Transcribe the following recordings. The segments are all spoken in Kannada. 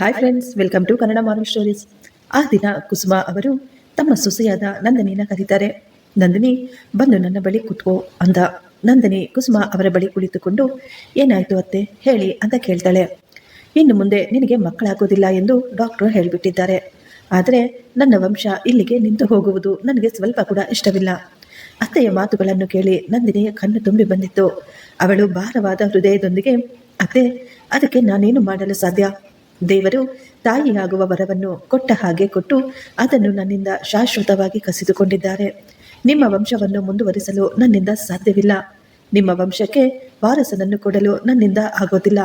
Hi friends welcome to Kannada morning stories ಆ ದಿನ ಕುಸುಮ ಅವರು ತಮ್ಮ ಸೊಸೆಯಾದ ನಂದಿನಿಯನ್ನು ಕರೀತಾರೆ. ನಂದಿನಿ, ಬಂದು ನನ್ನ ಬಳಿ ಕುತ್ಕೋ ಅಂದ. ನಂದಿನಿ ಕುಸುಮ ಅವರ ಬಳಿ ಕುಳಿತುಕೊಂಡು, ಏನಾಯಿತು ಅತ್ತೆ? ಹೇಳಿ ಅಂತ ಕೇಳ್ತಾಳೆ. ಇನ್ನು ಮುಂದೆ ನಿನಗೆ ಮಕ್ಕಳಾಗೋದಿಲ್ಲ ಎಂದು ಡಾಕ್ಟರ್ ಹೇಳಿಬಿಟ್ಟಿದ್ದಾರೆ. ಆದರೆ ನನ್ನ ವಂಶ ಇಲ್ಲಿಗೆ ನಿಂತು ಹೋಗುವುದು ನನಗೆ ಸ್ವಲ್ಪ ಕೂಡ ಇಷ್ಟವಿಲ್ಲ. ಅತ್ತೆಯ ಮಾತುಗಳನ್ನು ಕೇಳಿ ನಂದಿನಿಯ ಕಣ್ಣು ತುಂಬಿ ಬಂದಿತ್ತು. ಅವಳು ಭಾರವಾದ ಹೃದಯದೊಂದಿಗೆ, ಅತ್ತೆ, ಅದಕ್ಕೆ ನಾನೇನು ಮಾಡಲು ಸಾಧ್ಯ? ದೇವರು ತಾಯಿಯಾಗುವ ವರವನ್ನು ಕೊಟ್ಟ ಹಾಗೆ ಕೊಟ್ಟು ಅದನ್ನು ನನ್ನಿಂದ ಶಾಶ್ವತವಾಗಿ ಕಸಿದುಕೊಂಡಿದ್ದಾರೆ. ನಿಮ್ಮ ವಂಶವನ್ನು ಮುಂದುವರಿಸಲು ನನ್ನಿಂದ ಸಾಧ್ಯವಿಲ್ಲ. ನಿಮ್ಮ ವಂಶಕ್ಕೆ ವಾರಸನನ್ನು ಕೊಡಲು ನನ್ನಿಂದ ಆಗೋದಿಲ್ಲ.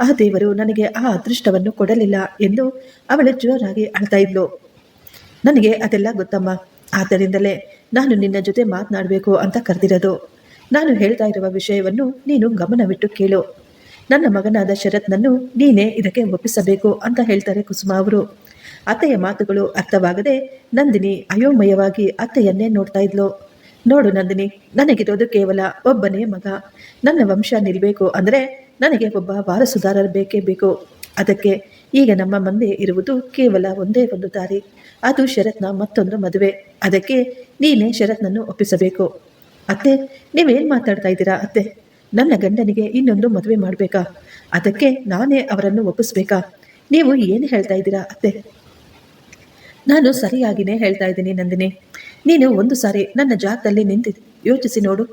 ಆ ದೇವರು ನನಗೆ ಆ ಅದೃಷ್ಟವನ್ನು ಕೊಡಲಿಲ್ಲ ಎಂದು ಅವಳು ಜೋರಾಗಿ ಅಳ್ತಾ ಇದ್ಲು. ನನಗೆ ಅದೆಲ್ಲ ಗೊತ್ತಮ್ಮ. ಆದ್ದರಿಂದಲೇ ನಾನು ನಿನ್ನ ಜೊತೆ ಮಾತನಾಡಬೇಕು ಅಂತ ಕರೆದಿರೋದು. ನಾನು ಹೇಳ್ತಾ ಇರುವ ವಿಷಯವನ್ನು ನೀನು ಗಮನವಿಟ್ಟು ಕೇಳು. ನನ್ನ ಮಗನಾದ ಶರತ್ನನ್ನು ನೀನೇ ಇದಕ್ಕೆ ಒಪ್ಪಿಸಬೇಕು ಅಂತ ಹೇಳ್ತಾರೆ ಕುಸುಮ ಅವರು. ಅತ್ತೆಯ ಮಾತುಗಳು ಅರ್ಥವಾಗದೆ ನಂದಿನಿ ಅಯೋಮಯವಾಗಿ ಅತ್ತೆಯನ್ನೇ ನೋಡ್ತಾ ಇದ್ಲು. ನೋಡು ನಂದಿನಿ, ನನಗಿರೋದು ಕೇವಲ ಒಬ್ಬನೇ ಮಗ. ನನ್ನ ವಂಶ ನಿಲ್ಬೇಕು ಅಂದರೆ ನನಗೆ ಒಬ್ಬ ವಾರಸುದಾರರು ಬೇಕೇ ಬೇಕು. ಅದಕ್ಕೆ ಈಗ ನಮ್ಮ ಮುಂದೆ ಇರುವುದು ಕೇವಲ ಒಂದೇ ಒಂದು ದಾರಿ. ಅದು ಶರತ್ನ ಮತ್ತೊಂದು ಮದುವೆ. ಅದಕ್ಕೆ ನೀನೇ ಶರತ್ನನ್ನು ಒಪ್ಪಿಸಬೇಕು. ಅತ್ತೆ, ನೀವೇನು ಮಾತಾಡ್ತಾ ಇದ್ದೀರಾ ಅತ್ತೆ? ನನ್ನ ಗಂಡನಿಗೆ ಇನ್ನೊಂದು ಮದುವೆ ಮಾಡಬೇಕಾ? ಅದಕ್ಕೆ ನಾನೇ ಅವರನ್ನು ಒಪ್ಪಿಸ್ಬೇಕಾ? ನೀವು ಏನು ಹೇಳ್ತಾ ಇದ್ದೀರಾ ಅತ್ತೆ? ನಾನು ಸರಿಯಾಗಿನೇ ಹೇಳ್ತಾ ಇದ್ದೀನಿ ನಂದಿನಿ. ನೀನು ಒಂದು ಸಾರಿ ನನ್ನ ಜಾಗದಲ್ಲಿ ನಿಂತಿ ಯೋಚಿಸಿ ನೋಡು.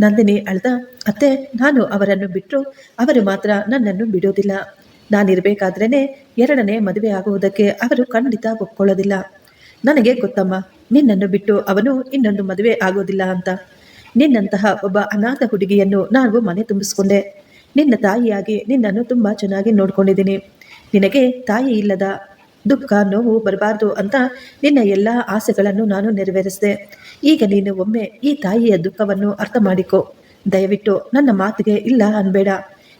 ನಂದಿನಿ ಅಳ್ದ ಅತ್ತೆ, ನಾನು ಅವರನ್ನು ಬಿಟ್ಟರು ಅವರು ಮಾತ್ರ ನನ್ನನ್ನು ಬಿಡೋದಿಲ್ಲ. ನಾನಿರಬೇಕಾದ್ರೇ ಎರಡನೇ ಮದುವೆ ಆಗುವುದಕ್ಕೆ ಅವರು ಖಂಡಿತ ಒಪ್ಕೊಳ್ಳೋದಿಲ್ಲ. ನನಗೆ ಗೊತ್ತಮ್ಮ, ನಿನ್ನನ್ನು ಬಿಟ್ಟು ಅವನು ಇನ್ನೊಂದು ಮದುವೆ ಆಗೋದಿಲ್ಲ ಅಂತ. ನಿನ್ನಂತಹ ಒಬ್ಬ ಅನಾಥ ಹುಡುಗಿಯನ್ನು ನಾನು ಮನೆ ತುಂಬಿಸ್ಕೊಂಡೆ. ನಿನ್ನ ತಾಯಿಯಾಗಿ ನಿನ್ನನ್ನು ತುಂಬ ಚೆನ್ನಾಗಿ ನೋಡ್ಕೊಂಡಿದ್ದೀನಿ. ನಿನಗೆ ತಾಯಿ ಇಲ್ಲದ ದುಃಖ, ನೋವು ಬರಬಾರ್ದು ಅಂತ ನಿನ್ನ ಎಲ್ಲ ಆಸೆಗಳನ್ನು ನಾನು ನೆರವೇರಿಸಿದೆ. ಈಗ ನೀನು ಒಮ್ಮೆ ಈ ತಾಯಿಯ ದುಃಖವನ್ನು ಅರ್ಥ ಮಾಡಿಕೊ. ದಯವಿಟ್ಟು ನನ್ನ ಮಾತಿಗೆ ಇಲ್ಲ ಅನ್ಬೇಡ.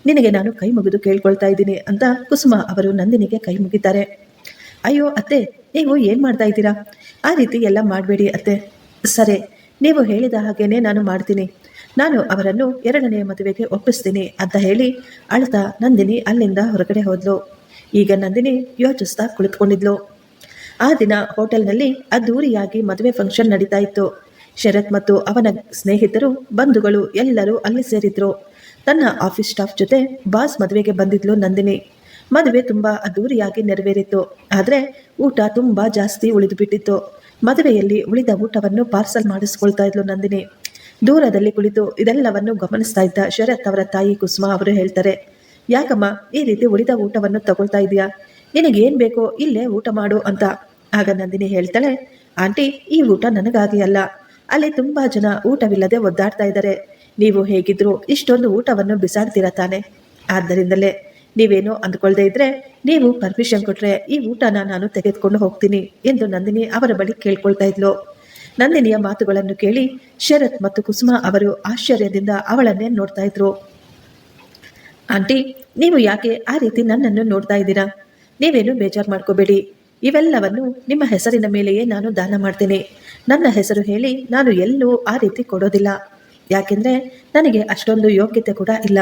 ನಿನಗೆ ನಾನು ಕೈ ಮುಗಿದು ಕೇಳ್ಕೊಳ್ತಾ ಇದ್ದೀನಿ ಅಂತ ಕುಸುಮ ಅವರು ನಂದಿನಿಗೆ ಕೈ ಮುಗಿತಾರೆ ಅಯ್ಯೋ ಅತ್ತೆ, ನೀವು ಏನು ಮಾಡ್ತಾ ಇದ್ದೀರಾ? ಆ ರೀತಿ ಎಲ್ಲ ಮಾಡಬೇಡಿ ಅತ್ತೆ. ಸರಿ ನೀವು ಹೇಳಿದ ಹಾಗೇನೆ ನಾನು ಮಾಡ್ತೀನಿ. ನಾನು ಅವರನ್ನು ಎರಡನೇ ಮದುವೆಗೆ ಒಪ್ಪಿಸ್ತೀನಿ ಅಂತ ಹೇಳಿ ಅಳ್ತಾ ನಂದಿನಿ ಅಲ್ಲಿಂದ ಹೊರಗಡೆ ಹೋದ್ಲು. ಈಗ ನಂದಿನಿ ಯೋಚಿಸ್ತಾ ಕುಳಿತುಕೊಂಡಿದ್ಲು. ಆ ದಿನ ಹೋಟೆಲ್ನಲ್ಲಿ ಅದ್ದೂರಿಯಾಗಿ ಮದುವೆ ಫಂಕ್ಷನ್ ನಡೀತಾ ಇತ್ತು. ಶರತ್ ಮತ್ತು ಅವನ ಸ್ನೇಹಿತರು, ಬಂಧುಗಳು ಎಲ್ಲರೂ ಅಲ್ಲಿ ಸೇರಿದ್ರು. ತನ್ನ ಆಫೀಸ್ ಸ್ಟಾಫ್ ಜೊತೆ ಬಾಸ್ ಮದುವೆಗೆ ಬಂದಿದ್ಲು ನಂದಿನಿ. ಮದುವೆ ತುಂಬಾ ಅದ್ದೂರಿಯಾಗಿ ನೆರವೇರಿತ್ತು. ಆದರೆ ಊಟ ತುಂಬಾ ಜಾಸ್ತಿ ಉಳಿದು ಬಿಟ್ಟಿತ್ತು ಮದುವೆಯಲ್ಲಿ ಉಳಿದ ಊಟವನ್ನು ಪಾರ್ಸಲ್ ಮಾಡಿಸಿಕೊಳ್ತಾ ಇದ್ಲು ನಂದಿನಿ. ದೂರದಲ್ಲಿ ಕುಳಿತು ಇದೆಲ್ಲವನ್ನು ಗಮನಿಸ್ತಾ ಇದ್ದ ಶರತ್ ಅವರ ತಾಯಿ ಕುಸುಮಾ ಅವರು ಹೇಳ್ತಾರೆ, ಯಾಕಮ್ಮ, ಈ ರೀತಿ ಉಳಿದ ಊಟವನ್ನು ತಗೊಳ್ತಾ ಇದೀಯಾ? ಏನ್ ಬೇಕೋ ಇಲ್ಲೇ ಊಟ ಮಾಡು ಅಂತ. ಆಗ ನಂದಿನಿ ಹೇಳ್ತಾಳೆ, ಆಂಟಿ, ಈ ಊಟ ನನಗಾಗಿ ಅಲ್ಲ. ಅಲ್ಲಿ ತುಂಬಾ ಜನ ಊಟವಿಲ್ಲದೆ ಒದ್ದಾಡ್ತಾ ಇದ್ದಾರೆ. ನೀವು ಹೇಗಿದ್ರು ಇಷ್ಟೊಂದು ಊಟವನ್ನು ಬಿಸಾಡ್ತೀರಾ ತಾನೆ? ಆದ್ದರಿಂದಲೇ ನೀವೇನೋ ಅಂದ್ಕೊಳ್ದೇ ಇದ್ರೆ ನೀವು ಪರ್ಮಿಷನ್ ಕೊಟ್ರೆ ಈ ಊಟನ ನಾನು ತೆಗೆದುಕೊಂಡು ಹೋಗ್ತೀನಿ ಎಂದು ನಂದಿನಿ ಅವರ ಬಳಿ ಕೇಳ್ಕೊಳ್ತಾ ಇದ್ಲು. ನಂದಿನಿಯ ಮಾತುಗಳನ್ನು ಕೇಳಿ ಶರತ್ ಮತ್ತು ಕುಸುಮ ಅವರು ಆಶ್ಚರ್ಯದಿಂದ ಅವಳನ್ನೇ ನೋಡ್ತಾ ಇದ್ರು. ಆಂಟಿ, ನೀವು ಯಾಕೆ ಆ ರೀತಿ ನನ್ನನ್ನು ನೋಡ್ತಾ ಇದ್ದೀರಾ? ನೀವೇನು ಬೇಜಾರು ಮಾಡ್ಕೋಬೇಡಿ. ಇವೆಲ್ಲವನ್ನು ನಿಮ್ಮ ಹೆಸರಿನ ಮೇಲೆಯೇ ನಾನು ದಾನ ಮಾಡ್ತೀನಿ. ನನ್ನ ಹೆಸರು ಹೇಳಿ ನಾನು ಎಲ್ಲೂ ಆ ರೀತಿ ಕೊಡೋದಿಲ್ಲ. ಯಾಕೆಂದ್ರೆ ನನಗೆ ಅಷ್ಟೊಂದು ಯೋಗ್ಯತೆ ಕೂಡ ಇಲ್ಲ.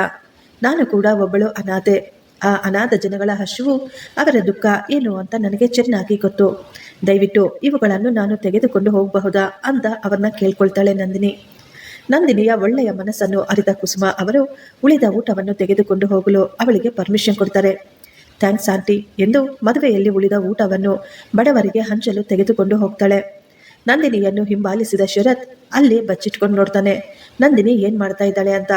ನಾನು ಕೂಡ ಒಬ್ಬಳು ಅನಾಥೆ. ಆ ಅನಾಥ ಜನಗಳ ಹಸುವು ಅವರ ದುಃಖ ಏನು ಅಂತ ನನಗೆ ಚೆನ್ನಾಗಿ ಗೊತ್ತು. ದಯವಿಟ್ಟು ಇವುಗಳನ್ನು ನಾನು ತೆಗೆದುಕೊಂಡು ಹೋಗಬಹುದಾ ಅಂತ ಅವರನ್ನ ಕೇಳ್ಕೊಳ್ತಾಳೆ ನಂದಿನಿ. ನಂದಿನಿಯ ಒಳ್ಳೆಯ ಮನಸ್ಸನ್ನು ಅರಿತ ಕುಸುಮ ಅವರು ಉಳಿದ ಊಟವನ್ನು ತೆಗೆದುಕೊಂಡು ಹೋಗಲು ಅವಳಿಗೆ ಪರ್ಮಿಷನ್ ಕೊಡ್ತಾರೆ. ಥ್ಯಾಂಕ್ಸ್ ಆಂಟಿ ಎಂದು ಮದುವೆಯಲ್ಲಿ ಉಳಿದ ಊಟವನ್ನು ಬಡವರಿಗೆ ಹಂಚಲು ತೆಗೆದುಕೊಂಡು ಹೋಗ್ತಾಳೆ. ನಂದಿನಿಯನ್ನು ಹಿಂಬಾಲಿಸಿದ ಶರತ್ ಅಲ್ಲಿ ಬಚ್ಚಿಟ್ಕೊಂಡು ನೋಡ್ತಾನೆ. ನಂದಿನಿ ಏನ್ ಮಾಡ್ತಾ ಇದ್ದಾಳೆ? ಅಂತ.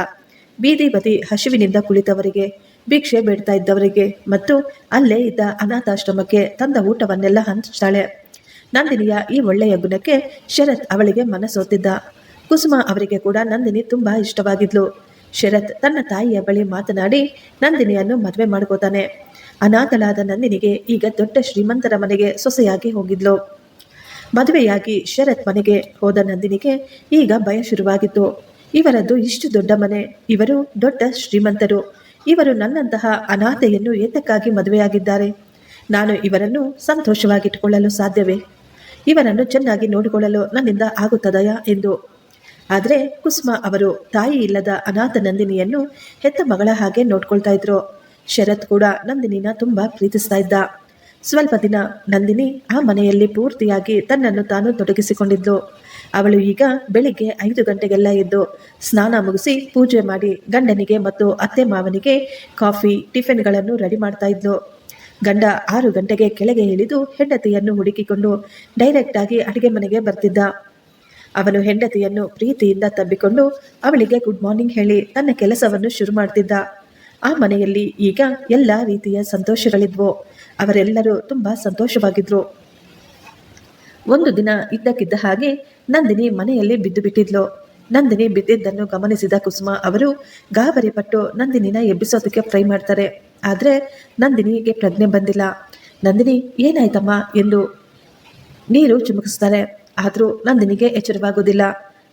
ಬೀದಿ ಬದಿ ಹಸಿವಿನಿಂದ ಕುಳಿತವರಿಗೆ ಭಿಕ್ಷೆ ಬೇಡ್ತಾ ಇದ್ದವರಿಗೆ ಮತ್ತು ಅಲ್ಲೇ ಇದ್ದ ಅನಾಥಾಶ್ರಮಕ್ಕೆ ತಂದ ಊಟವನ್ನೆಲ್ಲ ಹಂಚ್ತಾಳೆ. ನಂದಿನಿಯ ಈ ಒಳ್ಳೆಯ ಗುಣಕ್ಕೆ ಶರತ್ ಅವಳಿಗೆ ಮನಸೋತಿದ್ದ. ಕುಸುಮ ಅವರಿಗೆ ಕೂಡ ನಂದಿನಿ ತುಂಬಾ ಇಷ್ಟವಾಗಿದ್ಲು. ಶರತ್ ತನ್ನ ತಾಯಿಯ ಬಳಿ ಮಾತನಾಡಿ ನಂದಿನಿಯನ್ನು ಮದುವೆ ಮಾಡ್ಕೋತಾನೆ. ಅನಾಥಳಾದ ನಂದಿನಿಗೆ ಈಗ ದೊಡ್ಡ ಶ್ರೀಮಂತರ ಮನೆಗೆ ಸೊಸೆಯಾಗಿ ಹೋಗಿದ್ಲು. ಮದುವೆಯಾಗಿ ಶರತ್ ಮನೆಗೆ ಹೋದ ನಂದಿನಿಗೆ ಈಗ ಭಯ ಶುರುವಾಗಿತ್ತು. ಇವರದ್ದು ಇಷ್ಟು ದೊಡ್ಡ ಮನೆ, ಇವರು ದೊಡ್ಡ ಶ್ರೀಮಂತರು. ಇವರು ನನ್ನಂತಹ ಅನಾಥೆಯನ್ನು ಏತಕ್ಕಾಗಿ ಮದುವೆಯಾಗಿದ್ದಾರೆ? ನಾನು ಇವರನ್ನು ಸಂತೋಷವಾಗಿಟ್ಟುಕೊಳ್ಳಲು ಸಾಧ್ಯವೇ? ಇವರನ್ನು ಚೆನ್ನಾಗಿ ನೋಡಿಕೊಳ್ಳಲು ನನ್ನಿಂದ ಆಗುತ್ತದೆಯಾ ಎಂದು? ಆದರೆ ಕುಸುಮ ಅವರು ತಾಯಿ ಇಲ್ಲದ ಅನಾಥ ನಂದಿನಿಯನ್ನು ಹೆತ್ತ ಮಗಳ ಹಾಗೆ ನೋಡ್ಕೊಳ್ತಾ ಇದ್ರು. ಶರತ್ ಕೂಡ ನಂದಿನಿನ ತುಂಬಾ ಪ್ರೀತಿಸ್ತಾ ಇದ್ದ. ಸ್ವಲ್ಪ ದಿನ ನಂದಿನಿ ಆ ಮನೆಯಲ್ಲಿ ಪೂರ್ತಿಯಾಗಿ ತನ್ನನ್ನು ತಾನು ತೊಡಗಿಸಿಕೊಂಡಿದ್ದು ಅವಳು ಈಗ ಬೆಳಿಗ್ಗೆ ಐದು ಗಂಟೆಗೆಲ್ಲ ಎದ್ದು ಸ್ನಾನ ಮುಗಿಸಿ ಪೂಜೆ ಮಾಡಿ ಗಂಡನಿಗೆ ಮತ್ತು ಅತ್ತೆ ಮಾವನಿಗೆ ಕಾಫಿ, ಟಿಫಿನ್ಗಳನ್ನು ರೆಡಿ ಮಾಡ್ತಾ ಇದ್ಲು. ಗಂಡ ಆರು ಗಂಟೆಗೆ ಕೆಳಗೆ ಇಳಿದು ಹೆಂಡತಿಯನ್ನು ಹುಡುಕಿಕೊಂಡು ಡೈರೆಕ್ಟ್ ಆಗಿ ಅಡಿಗೆ ಮನೆಗೆ ಬರ್ತಿದ್ದ. ಅವನು ಹೆಂಡತಿಯನ್ನು ಪ್ರೀತಿಯಿಂದ ತಬ್ಬಿಕೊಂಡು ಅವಳಿಗೆ ಗುಡ್ ಮಾರ್ನಿಂಗ್ ಹೇಳಿ ತನ್ನ ಕೆಲಸವನ್ನು ಶುರು ಮಾಡ್ತಿದ್ದ. ಆ ಮನೆಯಲ್ಲಿ ಈಗ ಎಲ್ಲ ರೀತಿಯ ಸಂತೋಷಗಳಿದ್ವು. ಅವರೆಲ್ಲರೂ ತುಂಬ ಸಂತೋಷವಾಗಿದ್ರು. ಒಂದು ದಿನ ಇದ್ದಕ್ಕಿದ್ದ ಹಾಗೆ ನಂದಿನಿ ಮನೆಯಲ್ಲಿ ಬಿದ್ದು ಬಿಟ್ಟಿದ್ಲು. ನಂದಿನಿ ಬಿದ್ದಿದ್ದನ್ನು ಗಮನಿಸಿದ ಕುಸುಮ ಅವರು, ಗಾಬರಿ ಪಟ್ಟು ನಂದಿನಿನ ಎಬ್ಬಿಸೋದಕ್ಕೆ ಟ್ರೈ ಮಾಡ್ತಾರೆ. ಆದರೆ ನಂದಿನಿಗೆ ಪ್ರಜ್ಞೆ ಬಂದಿಲ್ಲ. ನಂದಿನಿ, ಏನಾಯ್ತಮ್ಮ ಎಂದು ನೀರು ಚಿಮುಕಿಸ್ತಾರೆ ಆದರೂ ನಂದಿನಿಗೆ ಎಚ್ಚರವಾಗುವುದಿಲ್ಲ.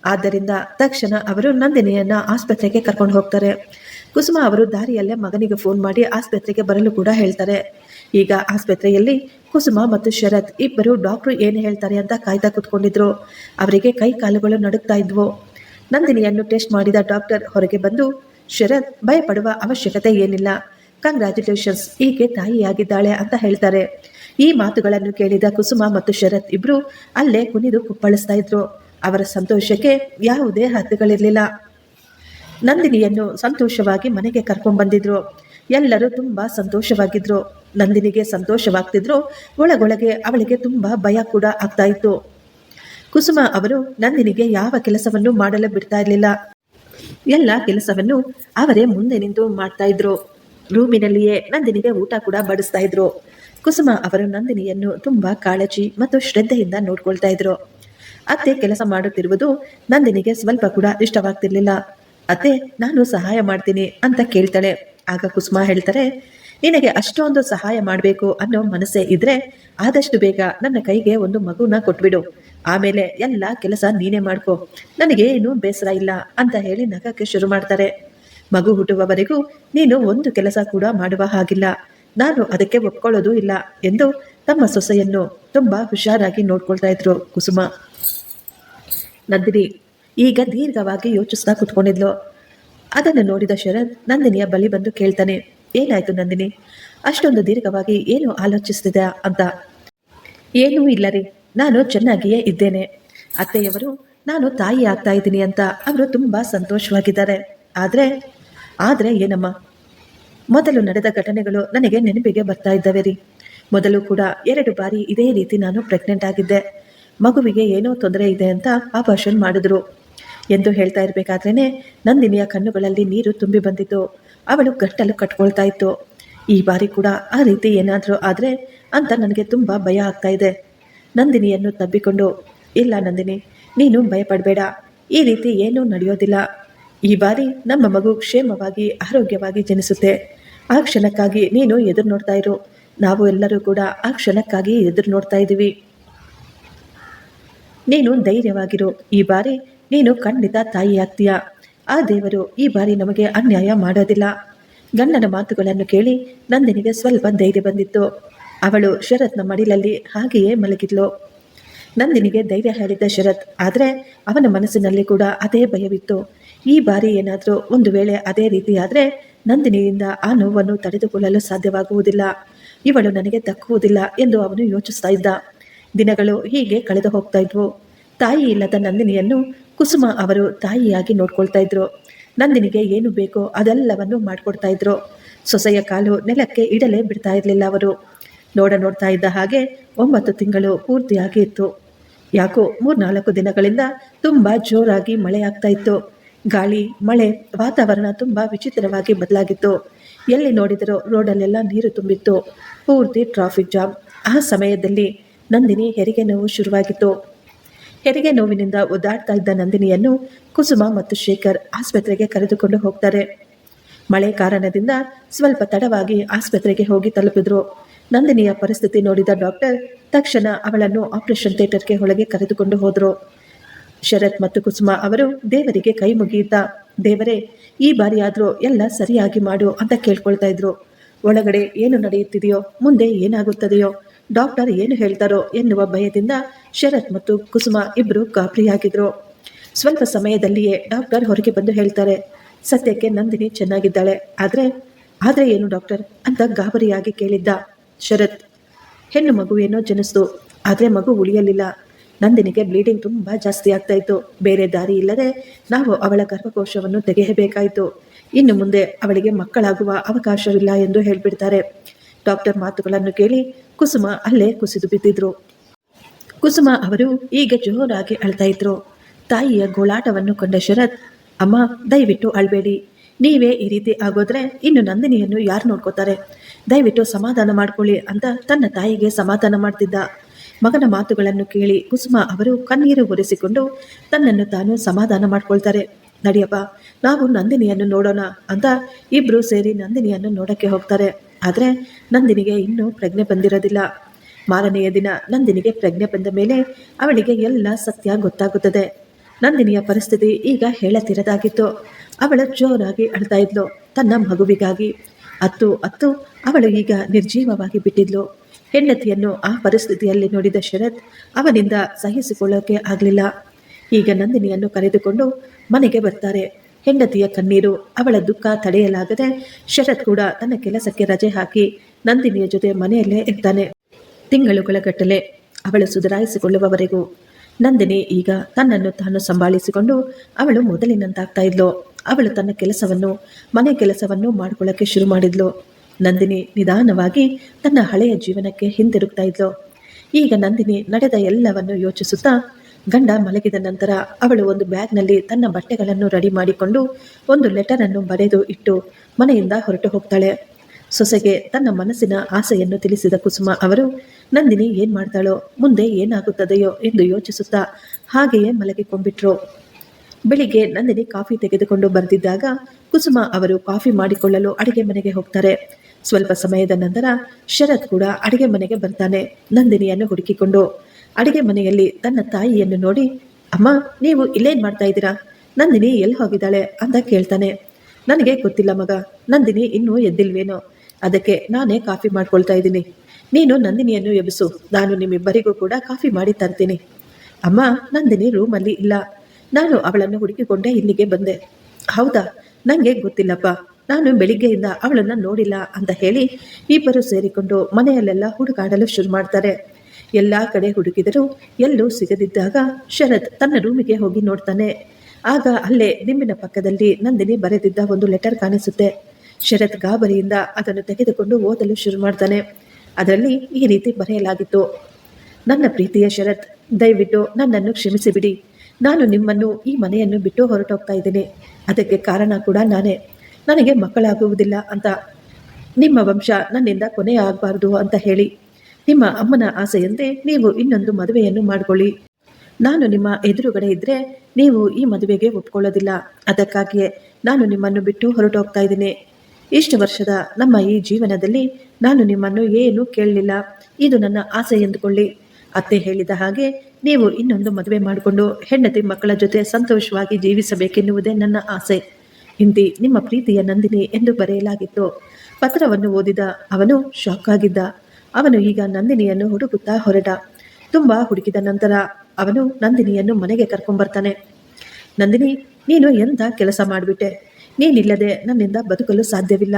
ಆದ್ದರಿಂದ ತಕ್ಷಣ ಅವರು ನಂದಿನಿಯನ್ನು ಆಸ್ಪತ್ರೆಗೆ ಕರ್ಕೊಂಡು ಹೋಗ್ತಾರೆ. ಕುಸುಮ ಅವರು ದಾರಿಯಲ್ಲೇ ಮಗನಿಗೆ ಫೋನ್ ಮಾಡಿ ಆಸ್ಪತ್ರೆಗೆ ಬರಲು ಕೂಡ ಹೇಳ್ತಾರೆ. ಈಗ ಆಸ್ಪತ್ರೆಯಲ್ಲಿ ಕುಸುಮ ಮತ್ತು ಶರತ್ ಇಬ್ಬರು ಡಾಕ್ಟ್ರು ಏನು ಹೇಳ್ತಾರೆ ಅಂತ ಕಾಯ್ತಾ ಕುತ್ಕೊಂಡಿದ್ರು. ಅವರಿಗೆ ಕೈ ಕಾಲುಗಳು ನಡುಕ್ತಾ ಇದ್ವು. ನಂದಿನಿಯನ್ನು ಟೆಸ್ಟ್ ಮಾಡಿದ ಡಾಕ್ಟರ್ ಹೊರಗೆ ಬಂದು, ಶರತ್, ಭಯಪಡುವ ಅವಶ್ಯಕತೆ ಏನಿಲ್ಲ. ಕಂಗ್ರ್ಯಾಚುಲೇಷನ್ಸ್ ಈಕೆ ತಾಯಿಯಾಗಿದ್ದಾಳೆ ಅಂತ ಹೇಳ್ತಾರೆ. ಈ ಮಾತುಗಳನ್ನು ಕೇಳಿದ ಕುಸುಮ ಮತ್ತು ಶರತ್ ಇಬ್ರು ಅಲ್ಲೇ ಕುಣಿದು ಕುಪ್ಪಳಿಸ್ತಾ ಇದ್ರು. ಅವರ ಸಂತೋಷಕ್ಕೆ ಯಾವುದೇ ಹದ್ದುಗಳಿರಲಿಲ್ಲ. ನಂದಿನಿಯನ್ನು ಸಂತೋಷವಾಗಿ ಮನೆಗೆ ಕರ್ಕೊಂಡ್ ಬಂದಿದ್ರು ಎಲ್ಲರೂ ತುಂಬಾ ಸಂತೋಷವಾಗಿದ್ರು. ನಂದಿನಿಗೆ ಸಂತೋಷವಾಗ್ತಿದ್ರು. ಒಳಗೊಳಗೆ ಅವಳಿಗೆ ತುಂಬಾ ಭಯ ಕೂಡ ಆಗ್ತಾ ಇತ್ತು. ಕುಸುಮ ಅವರು, ನಂದಿನಿಗೆ ಯಾವ ಕೆಲಸವನ್ನು ಮಾಡಲು ಬಿಡ್ತಾ ಇರಲಿಲ್ಲ. ಎಲ್ಲ ಕೆಲಸವನ್ನು ಅವರೇ ಮುಂದೆ ನಿಂತು ಮಾಡ್ತಾ ಇದ್ರು. ರೂಮಿನಲ್ಲಿಯೇ ನಂದಿನಿಗೆ ಊಟ ಕೂಡ ಬಡಿಸ್ತಾ ಇದ್ರು. ಕುಸುಮ ಅವರು ನಂದಿನಿಯನ್ನು ತುಂಬಾ ಕಾಳಜಿ ಮತ್ತು ಶ್ರದ್ಧೆಯಿಂದ ನೋಡ್ಕೊಳ್ತಾ ಇದ್ರು. ಅತ್ತೆ ಕೆಲಸ ಮಾಡುತ್ತಿರುವುದು ನಂದಿನಿಗೆ ಸ್ವಲ್ಪ ಕೂಡ ಇಷ್ಟವಾಗ್ತಿರ್ಲಿಲ್ಲ. ಅತ್ತೆ, ನಾನು ಸಹಾಯ ಮಾಡ್ತೀನಿ ಅಂತ ಕೇಳ್ತಾಳೆ. ಆಗ ಕುಸುಮ ಹೇಳ್ತಾರೆ, ನಿನಗೆ ಅಷ್ಟೊಂದು ಸಹಾಯ ಮಾಡಬೇಕು ಅನ್ನೋ ಮನಸ್ಸೇ ಇದ್ರೆ ಆದಷ್ಟು ಬೇಗ ನನ್ನ ಕೈಗೆ ಒಂದು ಮಗುನ ಕೊಟ್ಬಿಡು. ಆಮೇಲೆ ಎಲ್ಲ ಕೆಲಸ ನೀನೇ ಮಾಡ್ಕೋ. ನನಗೆ ಏನು ಬೇಸರ ಇಲ್ಲ ಅಂತ ಹೇಳಿ ನಗಕ್ಕೆ ಶುರು ಮಾಡ್ತಾರೆ. ಮಗು ಹುಟ್ಟುವವರೆಗೂ ನೀನು ಒಂದು ಕೆಲಸ ಕೂಡ ಮಾಡುವ ಹಾಗಿಲ್ಲ. ನಾನು ಅದಕ್ಕೆ ಒಪ್ಕೊಳ್ಳೋದು ಇಲ್ಲ ಎಂದು ತಮ್ಮ ಸೊಸೆಯನ್ನು ತುಂಬಾ ಹುಷಾರಾಗಿ ನೋಡ್ಕೊಳ್ತಾ ಇದ್ರು ಕುಸುಮ. ನಂದಿನಿ, ಈಗ ದೀರ್ಘವಾಗಿ ಯೋಚಿಸ್ತಾ ಕುತ್ಕೊಂಡಿದ್ಲು. ಅದನ್ನು ನೋಡಿದ ಶರತ್ ನಂದಿನಿಯ ಬಳಿ ಬಂದು ಕೇಳ್ತಾನೆ, ಏನಾಯ್ತು ನಂದಿನಿ? ಅಷ್ಟೊಂದು ದೀರ್ಘವಾಗಿ ಏನು ಆಲೋಚಿಸ್ತಿದೆ ಅಂತ. ಏನೂ ಇಲ್ಲ ರೀ, ನಾನು ಚೆನ್ನಾಗಿಯೇ ಇದ್ದೇನೆ. ಅತ್ತೆಯವರು, ನಾನು ತಾಯಿ ಆಗ್ತಾ ಇದ್ದೀನಿ ಅಂತ ಅವರು ತುಂಬಾ ಸಂತೋಷವಾಗಿದ್ದಾರೆ. ಆದ್ರೆ ಆದ್ರೆ ಏನಮ್ಮ? ಮೊದಲು ನಡೆದ ಘಟನೆಗಳು ನನಗೆ ನೆನಪಿಗೆ ಬರ್ತಾ ಇದ್ದಾವೆ ರೀ. ಮೊದಲು ಕೂಡ ಎರಡು ಬಾರಿ ಇದೇ ರೀತಿ ನಾನು ಪ್ರೆಗ್ನೆಂಟ್ ಆಗಿದ್ದೆ. ಮಗುವಿಗೆ ಏನೋ ತೊಂದರೆ ಇದೆ ಅಂತ ಆಪರೇಷನ್ ಮಾಡಿದ್ರು. ಎಂದು ಹೇಳ್ತಾ ಇರಬೇಕಾದ್ರೇ ನಂದಿನಿಯ ಕಣ್ಣುಗಳಲ್ಲಿ ನೀರು ತುಂಬಿ ಬಂದಿತ್ತು. ಅವಳು ಗಟ್ಟಲು ಕಟ್ಕೊಳ್ತಾ ಇತ್ತು. ಈ ಬಾರಿ ಕೂಡ ಆ ರೀತಿ ಏನಾದರೂ ಆದರೆ ಅಂತ ನನಗೆ ತುಂಬ ಭಯ ಆಗ್ತಾ ಇದೆ. ನಂದಿನಿಯನ್ನು ತಬ್ಬಿಕೊಂಡು, ಇಲ್ಲ ನಂದಿನಿ, ನೀನು ಭಯಪಡಬೇಡ. ಈ ರೀತಿ ಏನೂ ನಡೆಯೋದಿಲ್ಲ. ಈ ಬಾರಿ ನಮ್ಮ ಮಗು ಕ್ಷೇಮವಾಗಿ, ಆರೋಗ್ಯವಾಗಿ ಜನಿಸುತ್ತೆ. ಆ ಕ್ಷಣಕ್ಕಾಗಿ ನೀನು ಎದುರು ನೋಡ್ತಾ ಇರು. ನಾವು ಎಲ್ಲರೂ ಕೂಡ ಆ ಕ್ಷಣಕ್ಕಾಗಿ ಎದುರು ನೋಡ್ತಾ ಇದ್ದೀವಿ ನೀನು ಧೈರ್ಯವಾಗಿರು. ಈ ಬಾರಿ ನೀನು ಖಂಡಿತ ತಾಯಿಯಾಗ್ತೀಯ ಆ ದೇವರು ಈ ಬಾರಿ ನಮಗೆ ಅನ್ಯಾಯ ಮಾಡೋದಿಲ್ಲ. ಗಂಡನ ಮಾತುಗಳನ್ನು ಕೇಳಿ ನಂದಿನಿಗೆ ಸ್ವಲ್ಪ ಧೈರ್ಯ ಬಂದಿತ್ತು. ಅವಳು ಶರತ್ನ ಮಡಿಲಲ್ಲಿ ಹಾಗೆಯೇ ಮಲಗಿದ್ಲು. ನಂದಿನಿಗೆ ಧೈರ್ಯ ಹೇಳಿದ್ದ ಶರತ್, ಆದರೆ ಅವನ ಮನಸ್ಸಿನಲ್ಲಿ ಕೂಡ ಅದೇ ಭಯವಿತ್ತು. ಈ ಬಾರಿ ಏನಾದರೂ ಒಂದು ವೇಳೆ ಅದೇ ರೀತಿಯಾದರೆ ನಂದಿನಿಯಿಂದ ಆ ನೋವನ್ನು ತಡೆದುಕೊಳ್ಳಲು ಸಾಧ್ಯವಾಗುವುದಿಲ್ಲ. ಇವಳು ನನಗೆ ದಕ್ಕುವುದಿಲ್ಲ ಎಂದು ಅವನು ಯೋಚಿಸ್ತಾ ಇದ್ದ. ದಿನಗಳು ಹೀಗೆ ಕಳೆದು ಹೋಗ್ತಾ ಇದ್ವು. ತಾಯಿ ಇಲ್ಲದ ನಂದಿನಿಯನ್ನು ಕುಸುಮ ಅವರು ತಾಯಿಯಾಗಿ ನೋಡ್ಕೊಳ್ತಾ ಇದ್ರು. ನಂದಿನಿಗೆ ಏನು ಬೇಕೋ ಅದೆಲ್ಲವನ್ನು ಮಾಡಿಕೊಡ್ತಾ ಇದ್ರು. ಸೊಸೆಯ ಕಾಲು ನೆಲಕ್ಕೆ ಇಡಲೇ ಬಿಡ್ತಾ ಇರಲಿಲ್ಲ ಅವರು. ನೋಡ ನೋಡ್ತಾ ಇದ್ದ ಹಾಗೆ ಒಂಬತ್ತು ತಿಂಗಳು ಪೂರ್ತಿಯಾಗಿ ಇತ್ತು. ಯಾಕೋ ಮೂರ್ನಾಲ್ಕು ದಿನಗಳಿಂದ ತುಂಬ ಜೋರಾಗಿ ಮಳೆ ಆಗ್ತಾ ಇತ್ತು. ಗಾಳಿ, ಮಳೆ, ವಾತಾವರಣ ತುಂಬ ವಿಚಿತ್ರವಾಗಿ ಬದಲಾಗಿತ್ತು. ಎಲ್ಲಿ ನೋಡಿದರೂ ರೋಡಲ್ಲೆಲ್ಲ ನೀರು ತುಂಬಿತ್ತು. ಪೂರ್ತಿ ಟ್ರಾಫಿಕ್ ಜಾಮ್. ಆ ಸಮಯದಲ್ಲಿ ನಂದಿನಿ ಹೆರಿಗೆ ನೋವು ಶುರುವಾಗಿತ್ತು. ಹೆರಿಗೆ ನೋವಿನಿಂದ ಒದ್ದಾಡ್ತಾ ಇದ್ದ ನಂದಿನಿಯನ್ನು ಕುಸುಮ ಮತ್ತು ಶೇಖರ್ ಆಸ್ಪತ್ರೆಗೆ ಕರೆದುಕೊಂಡು ಹೋಗ್ತಾರೆ. ಮಳೆ ಕಾರಣದಿಂದ ಸ್ವಲ್ಪ ತಡವಾಗಿ ಆಸ್ಪತ್ರೆಗೆ ಹೋಗಿ ತಲುಪಿದ್ರು. ನಂದಿನಿಯ ಪರಿಸ್ಥಿತಿ ನೋಡಿದ ಡಾಕ್ಟರ್ ತಕ್ಷಣ ಅವಳನ್ನು ಆಪರೇಷನ್ ಥಿಯೇಟರ್ಗೆ ಒಳಗೆ ಕರೆದುಕೊಂಡು ಹೋದರು. ಶರತ್ ಮತ್ತು ಕುಸುಮ ಅವರು ದೇವರಿಗೆ ಕೈ ಮುಗಿಯುತ್ತಾ, ದೇವರೇ, ಈ ಬಾರಿಯಾದರೂ ಎಲ್ಲ ಸರಿಯಾಗಿ ಮಾಡು ಅಂತ ಕೇಳ್ಕೊಳ್ತಾ ಇದ್ರು. ಒಳಗಡೆ ಏನು ನಡೆಯುತ್ತಿದೆಯೋ, ಮುಂದೆ ಏನಾಗುತ್ತದೆಯೋ ಡಾಕ್ಟರ್ ಏನು ಹೇಳ್ತಾರೋ ಎನ್ನುವ ಭಯದಿಂದ ಶರತ್ ಮತ್ತು ಕುಸುಮ ಇಬ್ಬರು ಗಾಬರಿಯಾಗಿದ್ರು. ಸ್ವಲ್ಪ ಸಮಯದಲ್ಲಿಯೇ ಡಾಕ್ಟರ್ ಹೊರಗೆ ಬಂದು ಹೇಳ್ತಾರೆ ಸದ್ಯಕ್ಕೆ ನಂದಿನಿ ಚೆನ್ನಾಗಿದ್ದಾಳೆ. ಆದರೆ ಆದರೆ ಏನು ಡಾಕ್ಟರ್? ಅಂತ ಗಾಬರಿಯಾಗಿ ಕೇಳಿದ್ದ ಶರತ್. ಹೆಣ್ಣು ಮಗು ಏನೋ ಜನಿಸ್ತು. ಆದರೆ ಮಗು ಉಳಿಯಲಿಲ್ಲ. ನಂದಿನಿಗೆ ಬ್ಲೀಡಿಂಗ್ ತುಂಬ ಜಾಸ್ತಿ ಆಗ್ತಾ ಇತ್ತು. ಬೇರೆ ದಾರಿ ಇಲ್ಲದೆ ನಾವು ಅವಳ ಗರ್ಭಕೋಶವನ್ನು ತೆಗೆಯಬೇಕಾಯಿತು. ಇನ್ನು ಮುಂದೆ ಅವಳಿಗೆ ಮಕ್ಕಳಾಗುವ ಅವಕಾಶವಿಲ್ಲ ಎಂದು ಹೇಳ್ಬಿಡ್ತಾರೆ. ಡಾಕ್ಟರ್ ಮಾತುಗಳನ್ನು ಕೇಳಿ ಕುಸುಮ ಅಲ್ಲೇ ಕುಸಿದು ಬಿದ್ದಿದ್ರು. ಕುಸುಮ ಅವರು ಈಗ ಜೋರಾಗಿ ಅಳ್ತಾ ಇದ್ರು. ತಾಯಿಯ ಗೋಳಾಟವನ್ನು ಕೊಂಡ ಶರತ್, ಅಮ್ಮ, ದಯವಿಟ್ಟು ಅಳ್ಬೇಡಿ. ನೀವೇ ಈ ರೀತಿ ಆಗೋದ್ರೆ ಇನ್ನು ನಂದಿನಿಯನ್ನು ಯಾರು ನೋಡ್ಕೋತಾರೆ? ದಯವಿಟ್ಟು ಸಮಾಧಾನ ಮಾಡ್ಕೊಳ್ಳಿ ಅಂತ ತನ್ನ ತಾಯಿಗೆ ಸಮಾಧಾನ ಮಾಡ್ತಿದ್ದ. ಮಗನ ಮಾತುಗಳನ್ನು ಕೇಳಿ ಕುಸುಮ ಅವರು ಕಣ್ಣೀರು ಒರೆಸಿಕೊಂಡು, ತನ್ನನ್ನು ತಾನು ಸಮಾಧಾನ ಮಾಡ್ಕೊಳ್ತಾರೆ. ನಡಿಯಪ್ಪ, ನಾವು ನಂದಿನಿಯನ್ನು ನೋಡೋಣ ಅಂತ ಇಬ್ರು ಸೇರಿ ನಂದಿನಿಯನ್ನು ನೋಡಕ್ಕೆ ಹೋಗ್ತಾರೆ. ಆದರೆ ನಂದಿನಿಗೆ ಇನ್ನೂ ಪ್ರಜ್ಞೆ ಬಂದಿರೋದಿಲ್ಲ. ಮಾರನೆಯ ದಿನ ನಂದಿನಿಗೆ ಪ್ರಜ್ಞೆ ಬಂದ ಮೇಲೆ ಅವಳಿಗೆ ಎಲ್ಲ ಸತ್ಯ ಗೊತ್ತಾಗುತ್ತದೆ. ನಂದಿನಿಯ ಪರಿಸ್ಥಿತಿ ಈಗ ಹೇಳತಿರದಾಗಿತ್ತು. ಅವಳು ಜೋರಾಗಿ ಅಳ್ತಾ ಇದ್ಲು, ತನ್ನ ಮಗುವಿಗಾಗಿ. ಅತ್ತು ಅತ್ತು ಅವಳು ಈಗ ನಿರ್ಜೀವವಾಗಿ ಬಿಟ್ಟಿದ್ಲು. ಹೆಂಡತಿಯನ್ನು ಆ ಪರಿಸ್ಥಿತಿಯಲ್ಲಿ ನೋಡಿದ ಶರತ್ ಅವನಿಂದ ಸಹಿಸಿಕೊಳ್ಳೋಕೆ ಆಗಲಿಲ್ಲ. ಈಗ ನಂದಿನಿಯನ್ನು ಕರೆದುಕೊಂಡು ಮನೆಗೆ ಬರ್ತಾರೆ. ಹೆಂಡತಿಯ ಕಣ್ಣೀರು ಅವಳ ದುಃಖ ತಡೆಯಲಾಗದೆ ಶರತ್ ಕೂಡ ತನ್ನ ಕೆಲಸಕ್ಕೆ ರಜೆ ಹಾಕಿ ನಂದಿನಿಯ ಜೊತೆ ಮನೆಯಲ್ಲೇ ಇರ್ತಾನೆ. ತಿಂಗಳುಗಳ ಗಟ್ಟಲೆ ಅವಳು ಸುಧಾರಿಸಿಕೊಳ್ಳುವವರೆಗೂ ನಂದಿನಿ ಈಗ ತನ್ನನ್ನು ತಾನು ಸಂಭಾಳಿಸಿಕೊಂಡು ಅವಳು ಮೊದಲಿನಂತಾಗ್ತಾ ಇದ್ಲು. ಅವಳು ತನ್ನ ಕೆಲಸವನ್ನು, ಮನೆ ಕೆಲಸವನ್ನು ಮಾಡಿಕೊಳ್ಳಕ್ಕೆ ಶುರು ಮಾಡಿದ್ಲು. ನಂದಿನಿ ನಿಧಾನವಾಗಿ ತನ್ನ ಹಳೆಯ ಜೀವನಕ್ಕೆ ಹಿಂದಿರುಗ್ತಾ ಇದ್ಲು. ಈಗ ನಂದಿನಿ ನಡೆದ ಎಲ್ಲವನ್ನು ಯೋಚಿಸುತ್ತಾ ಗಂಡ ಮಲಗಿದ ನಂತರ ಅವಳು ಒಂದು ಬ್ಯಾಗ್ನಲ್ಲಿ ತನ್ನ ಬಟ್ಟೆಗಳನ್ನು ರೆಡಿ ಮಾಡಿಕೊಂಡು ಒಂದು ಲೆಟರನ್ನು ಬರೆದು ಇಟ್ಟು ಮನೆಯಿಂದ ಹೊರಟು ಹೋಗ್ತಾಳೆ. ಸೊಸೆಗೆ ತನ್ನ ಮನಸ್ಸಿನ ಆಸೆಯನ್ನು ತಿಳಿಸಿದ ಕುಸುಮ ಅವರು, ನಂದಿನಿ ಏನ್ ಮಾಡ್ತಾಳೋ, ಮುಂದೆ ಏನಾಗುತ್ತದೆಯೋ ಎಂದು ಯೋಚಿಸುತ್ತಾ ಹಾಗೆಯೇ ಮಲಗಿಕೊಂಡ್ಬಿಟ್ರು. ಬೆಳಿಗ್ಗೆ ನಂದಿನಿ ಕಾಫಿ ತೆಗೆದುಕೊಂಡು ಬರೆದಿದ್ದಾಗ ಕುಸುಮ ಅವರು ಕಾಫಿ ಮಾಡಿಕೊಳ್ಳಲು ಅಡಿಗೆ ಮನೆಗೆ ಹೋಗ್ತಾರೆ. ಸ್ವಲ್ಪ ಸಮಯದ ನಂತರ ಶರತ್ ಕೂಡ ಅಡಿಗೆ ಮನೆಗೆ ಬರ್ತಾನೆ, ನಂದಿನಿಯನ್ನು ಹುಡುಕಿಕೊಂಡು. ಅಡಿಗೆ ಮನೆಯಲ್ಲಿ ತನ್ನ ತಾಯಿಯನ್ನು ನೋಡಿ, ಅಮ್ಮ, ನೀವು ಇಲ್ಲೇನು ಮಾಡ್ತಾ ಇದ್ದೀರಾ? ನಂದಿನಿ ಎಲ್ಲಿ ಹೋಗಿದ್ದಾಳೆ? ಅಂತ ಕೇಳ್ತಾನೆ. ನನಗೆ ಗೊತ್ತಿಲ್ಲ ಮಗ, ನಂದಿನಿ ಇನ್ನೂ ಎದ್ದಿಲ್ವೇನೋ? ಅದಕ್ಕೆ ನಾನೇ ಕಾಫಿ ಮಾಡ್ಕೊಳ್ತಾ ಇದ್ದೀನಿ. ನೀನು ನಂದಿನಿಯನ್ನು ಎಬ್ಬಿಸು, ನಾನು ನಿಮ್ಮಿಬ್ಬರಿಗೂ ಕೂಡ ಕಾಫಿ ಮಾಡಿ ತರ್ತೀನಿ. ಅಮ್ಮ, ನಂದಿನಿ ರೂಮಲ್ಲಿ ಇಲ್ಲ. ನಾನು ಅವಳನ್ನು ಹುಡುಕಿಕೊಂಡೇ ಇಲ್ಲಿಗೆ ಬಂದೆ. ಹೌದಾ? ನನಗೆ ಗೊತ್ತಿಲ್ಲಪ್ಪ. ನಾನು ಬೆಳಿಗ್ಗೆಯಿಂದ ಅವಳನ್ನು ನೋಡಿಲ್ಲ, ಅಂತ ಹೇಳಿ ಇಬ್ಬರು ಸೇರಿಕೊಂಡು ಮನೆಯಲ್ಲೆಲ್ಲ ಹುಡುಕಾಡಲು ಶುರು ಮಾಡ್ತಾರೆ. ಎಲ್ಲ ಕಡೆ ಹುಡುಕಿದರೂ ಎಲ್ಲೂ ಸಿಗದಿದ್ದಾಗ ಶರತ್ ತನ್ನ ರೂಮಿಗೆ ಹೋಗಿ ನೋಡ್ತಾನೆ. ಆಗ ಅಲ್ಲೇ ದಿಂಬಿನ ಪಕ್ಕದಲ್ಲಿ ನಂದಿನಿ ಬರೆದಿದ್ದ ಒಂದು ಲೆಟರ್ ಕಾಣಿಸುತ್ತೆ. ಶರತ್ ಗಾಬರಿಯಿಂದ ಅದನ್ನು ತೆಗೆದುಕೊಂಡು ಓದಲು ಶುರು ಮಾಡ್ತಾನೆ. ಅದರಲ್ಲಿ ಈ ರೀತಿ ಬರೆಯಲಾಗಿತ್ತು. ನನ್ನ ಪ್ರೀತಿಯ ಶರತ್, ದಯವಿಟ್ಟು ನನ್ನನ್ನು ಕ್ಷಮಿಸಿಬಿಡಿ. ನಾನು ನಿಮ್ಮನ್ನು ಈ ಮನೆಯನ್ನು ಬಿಟ್ಟು ಹೊರಟೋಗ್ತಾ ಇದ್ದೀನಿ. ಅದಕ್ಕೆ ಕಾರಣ ಕೂಡ ನಾನೇ. ನನಗೆ ಮಕ್ಕಳಾಗುವುದಿಲ್ಲ ಅಂತ. ನಿಮ್ಮ ವಂಶ ನನ್ನಿಂದ ಕೊನೆ ಆಗಬಾರ್ದು ಅಂತ ಹೇಳಿ. ನಿಮ್ಮ ಅಮ್ಮನ ಆಸೆಯಂತೆ ನೀವು ಇನ್ನೊಂದು ಮದುವೆಯನ್ನು ಮಾಡಿಕೊಳ್ಳಿ. ನಾನು ನಿಮ್ಮ ಎದುರುಗಡೆ ಇದ್ದರೆ ನೀವು ಈ ಮದುವೆಗೆ ಒಪ್ಕೊಳ್ಳೋದಿಲ್ಲ. ಅದಕ್ಕಾಗಿಯೇ ನಾನು ನಿಮ್ಮನ್ನು ಬಿಟ್ಟು ಹೊರಟೋಗ್ತಾ ಇದ್ದೀನಿ. ಇಷ್ಟು ವರ್ಷದ ನಮ್ಮ ಈ ಜೀವನದಲ್ಲಿ ನಾನು ನಿಮ್ಮನ್ನು ಏನೂ ಕೇಳಲಿಲ್ಲ. ಇದು ನನ್ನ ಆಸೆ ಎಂದುಕೊಳ್ಳಿ. ಅತ್ತೆ ಹೇಳಿದ ಹಾಗೆ ನೀವು ಇನ್ನೊಂದು ಮದುವೆ ಮಾಡಿಕೊಂಡು ಹೆಂಡತಿ ಮಕ್ಕಳ ಜೊತೆ ಸಂತೋಷವಾಗಿ ಜೀವಿಸಬೇಕೆನ್ನುವುದೇ ನನ್ನ ಆಸೆ. ಹಿಂದಿ ನಿಮ್ಮ ಪ್ರೀತಿಯ ನಂದಿನಿ ಎಂದು ಬರೆಯಲಾಗಿತ್ತು. ಪತ್ರವನ್ನು ಓದಿದ ಅವನು ಶಾಕ್ ಆಗಿದ್ದ. ಅವನು ಈಗ ನಂದಿನಿಯನ್ನು ಹುಡುಕುತ್ತಾ ಹೊರಟ. ತುಂಬ ಹುಡುಕಿದ ನಂತರ ಅವನು ನಂದಿನಿಯನ್ನು ಮನೆಗೆ ಕರ್ಕೊಂಡ್ಬರ್ತಾನೆ ನಂದಿನಿ, ನೀನು ಎಂಥ ಕೆಲಸ ಮಾಡಿಬಿಟ್ಟೆ? ನೀನಿಲ್ಲದೆ ನನ್ನಿಂದ ಬದುಕಲು ಸಾಧ್ಯವಿಲ್ಲ.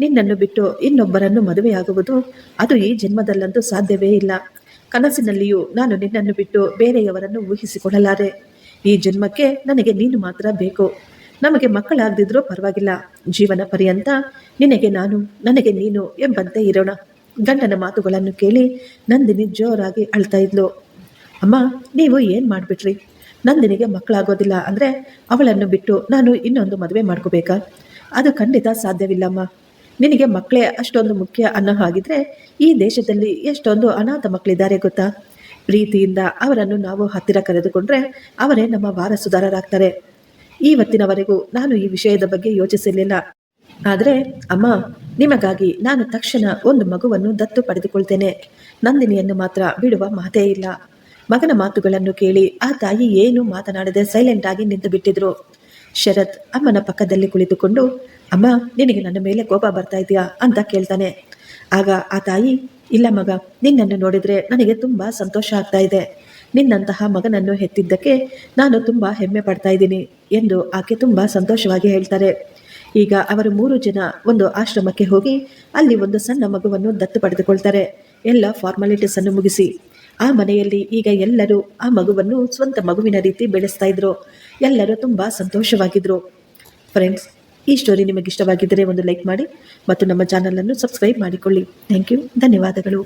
ನಿನ್ನನ್ನು ಬಿಟ್ಟು ಇನ್ನೊಬ್ಬರನ್ನು ಮದುವೆಯಾಗುವುದು ಅದು ಈ ಜನ್ಮದಲ್ಲಂತೂ ಸಾಧ್ಯವೇ ಇಲ್ಲ. ಕನಸಿನಲ್ಲಿಯೂ ನಾನು ನಿನ್ನನ್ನು ಬಿಟ್ಟು ಬೇರೆಯವರನ್ನು ಊಹಿಸಿಕೊಳ್ಳಲಾರೆ. ಈ ಜನ್ಮಕ್ಕೆ ನನಗೆ ನೀನು ಮಾತ್ರ ಬೇಕು. ನಮಗೆ ಮಕ್ಕಳಾಗದಿದ್ರೂ ಪರವಾಗಿಲ್ಲ. ಜೀವನ ಪರ್ಯಂತ ನಿನಗೆ ನಾನು, ನನಗೆ ನೀನು ಎಂಬಂತೆ ಇರೋಣ. ಗಂಡನ ಮಾತುಗಳನ್ನು ಕೇಳಿ ನಂದಿನಿ ಜೋರಾಗಿ ಅಳ್ತಾ ಇದ್ಲು. ಅಮ್ಮ, ನೀವು ಏನು ಮಾಡಿಬಿಟ್ರಿ? ನಂದಿನಿಗೆ ಮಕ್ಕಳಾಗೋದಿಲ್ಲ ಅಂದರೆ ಅವಳನ್ನು ಬಿಟ್ಟು ನಾನು ಇನ್ನೊಂದು ಮದುವೆ ಮಾಡ್ಕೋಬೇಕಾ? ಅದು ಖಂಡಿತ ಸಾಧ್ಯವಿಲ್ಲಮ್ಮ. ನಿನಗೆ ಮಕ್ಕಳೇ ಅಷ್ಟೊಂದು ಮುಖ್ಯ ಅನ್ನೋ ಹಾಗಿದ್ರೆ ಈ ದೇಶದಲ್ಲಿ ಎಷ್ಟೊಂದು ಅನಾಥ ಮಕ್ಕಳಿದ್ದಾರೆ ಗೊತ್ತಾ? ಪ್ರೀತಿಯಿಂದ ಅವರನ್ನು ನಾವು ಹತ್ತಿರ ಕರೆದುಕೊಂಡ್ರೆ ಅವರೇ ನಮ್ಮ ವಾರಸುದಾರರಾಗ್ತಾರೆ. ಈವತ್ತಿನವರೆಗೂ ನಾನು ಈ ವಿಷಯದ ಬಗ್ಗೆ ಯೋಚಿಸಲಿಲ್ಲ ಆದರೆ, ಅಮ್ಮ, ನಿಮಗಾಗಿ ನಾನು ತಕ್ಷಣ ಒಂದು ಮಗುವನ್ನು ದತ್ತು ಪಡೆದುಕೊಳ್ತೇನೆ. ನಂದಿನಿಯನ್ನು ಮಾತ್ರ ಬಿಡುವ ಮಾತೇ ಇಲ್ಲ. ಮಗನ ಮಾತುಗಳನ್ನು ಕೇಳಿ ಆ ತಾಯಿ ಏನು ಮಾತನಾಡದೆ ಸೈಲೆಂಟ್ ಆಗಿ ನಿಂತು ಬಿಟ್ಟಿದ್ರು. ಶರತ್ ಅಮ್ಮನ ಪಕ್ಕದಲ್ಲಿ ಕುಳಿತುಕೊಂಡು, ಅಮ್ಮ, ನಿನಗೆ ನನ್ನ ಮೇಲೆ ಕೋಪ ಬರ್ತಾ ಇದೆಯಾ? ಅಂತ ಕೇಳ್ತಾನೆ. ಆಗ ಆ ತಾಯಿ, ಇಲ್ಲ ಮಗ, ನಿನ್ನನ್ನು ನೋಡಿದ್ರೆ ನನಗೆ ತುಂಬಾ ಸಂತೋಷ ಆಗ್ತಾ ಇದೆ. ನಿನ್ನಂತಹ ಮಗನನ್ನು ಹೆತ್ತಿದ್ದಕ್ಕೆ ನಾನು ತುಂಬಾ ಹೆಮ್ಮೆ ಪಡ್ತಾ ಇದ್ದೀನಿ ಎಂದು ಆಕೆ ತುಂಬಾ ಸಂತೋಷವಾಗಿ ಹೇಳ್ತಾರೆ. ಈಗ ಅವರು ಮೂರು ಜನ ಒಂದು ಆಶ್ರಮಕ್ಕೆ ಹೋಗಿ ಅಲ್ಲಿ ಒಂದು ಸಣ್ಣ ಮಗುವನ್ನು ದತ್ತು ಪಡೆದುಕೊಳ್ತಾರೆ. ಎಲ್ಲ ಫಾರ್ಮಾಲಿಟೀಸ್ ಅನ್ನು ಮುಗಿಸಿ. ಆ ಮನೆಯಲ್ಲಿ ಈಗ ಎಲ್ಲರೂ ಆ ಮಗುವನ್ನು ಸ್ವಂತ ಮಗುವಿನ ರೀತಿ ಬೆಳೆಸ್ತಾ ಇದ್ರು. ಎಲ್ಲರೂ ತುಂಬ ಸಂತೋಷವಾಗಿದ್ರು. ಫ್ರೆಂಡ್ಸ್ ಈ ಸ್ಟೋರಿ ನಿಮಗೆ ಇಷ್ಟವಾಗಿದ್ದರೆ ಒಂದು ಲೈಕ್ ಮಾಡಿ ಮತ್ತು ನಮ್ಮ ಚಾನಲನ್ನು ಸಬ್ಸ್ಕ್ರೈಬ್ ಮಾಡಿಕೊಳ್ಳಿ. ಥ್ಯಾಂಕ್ ಯು ಧನ್ಯವಾದಗಳು.